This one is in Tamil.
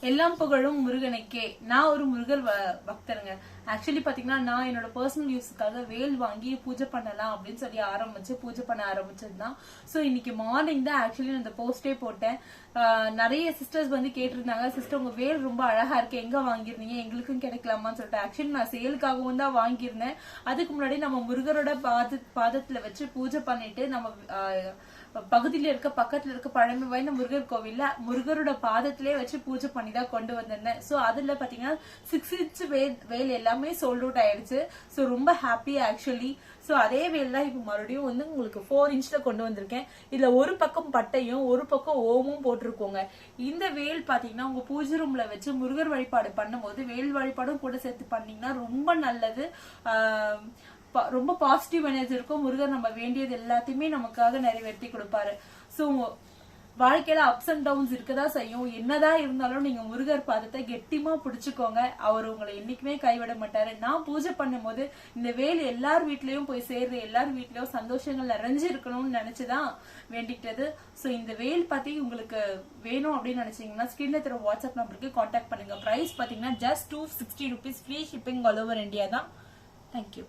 எல்லாம் புகழும் முருகனுக்கே. நான் ஒரு முருகர் வ- பக்தருங்க. ஆக்சுவலி பாத்தீங்கன்னா நான் என்னோட பர்சனல் யூஸுக்காக வேல் வாங்கி பூஜை பண்ணலாம் அப்படின்னு சொல்லி ஆரம்பிச்சு பூஜை பண்ண ஆரம்பிச்சதுதான். ஸோ இன்னைக்கு மார்னிங் தான் ஆக்சுவலி நான் இந்த போஸ்டே போட்டேன். நிறைய சிஸ்டர்ஸ் வந்து கேட்டிருந்தாங்க சிஸ்டர் உங்க வேல் ரொம்ப அழகா இருக்கு. எங்க வாங்கிருந்தீங்க எங்களுக்கும் கிடைக்கலாமான்னு சொல்லிட்டு. ஆக்சுவலி நான் சேலுக்காகவும் தான் வாங்கியிருந்தேன். அதுக்கு முன்னாடி நம்ம முருகரோட பாத பாதத்துல வச்சு பூஜை பண்ணிட்டு நம்ம பகுதியில் இருக்க பக்கத்தில் இருக்க பழமை வாய்ந்த முருகர் கோவிலில் முருகரோட பாதத்திலே வச்சு பூஜை பண்ணி தான் கொண்டு வந்திருந்தேன். ஸோ அதில் பார்த்தீங்கன்னா சிக்ஸ் இன்ச் வேல் வேல் எல்லாமே சோல்ட் அவுட் ஆயிடுச்சு. ஸோ ரொம்ப ஹாப்பி ஆக்சுவலி ஸோ அதே வேல் தான் இப்போ மறுபடியும் வந்து உங்களுக்கு ஃபோர் இன்ச்சில் கொண்டு வந்திருக்கேன். இதில் ஒரு பக்கம் பட்டையும் ஒரு பக்கம் ஓமும் போட்டிருக்கோங்க. இந்த வேல் பார்த்தீங்கன்னா உங்கள் பூஜை ரூமில் வச்சு முருகர் வழிபாடு பண்ணும்போது வேல் வழிபாடும் கூட சேர்த்து பண்ணிங்கன்னா ரொம்ப நல்லது. ரொம்ப பாசிட்டிவ் எனர்ஜி இருக்கும். முருகர் நம்ம வேண்டியது எல்லாத்தையுமே நமக்காக நிறைவேற்றி கொடுப்பாரு. ஸோ வாழ்க்கையில அப்ஸ் அண்ட் டவுன்ஸ் இருக்கதா செய்யும். என்னதான் இருந்தாலும் நீங்க முருகர் பாதத்தை கெட்டிமா பிடிச்சுக்கோங்க. அவர் உங்களை என்னைக்குமே கைவிட மாட்டாரு. நான் பூஜை பண்ணும்போது இந்த வேல் எல்லார் வீட்லயும் போய் சேர்ற எல்லார் வீட்லயும் சந்தோஷங்கள் நிறைஞ்சு இருக்கணும்னு நினைச்சுதான் வேண்டிக்கிட்டது. ஸோ இந்த வேல் பத்தி உங்களுக்கு வேணும் அப்படின்னு நினைச்சீங்கன்னா ஸ்கிரீன்ல தர வாட்ஸ்அப் நம்பருக்கு கான்டாக்ட் பண்ணுங்க. பிரைஸ் பாத்தீங்கன்னா just two sixty rupees free shipping all over India தான். Thank you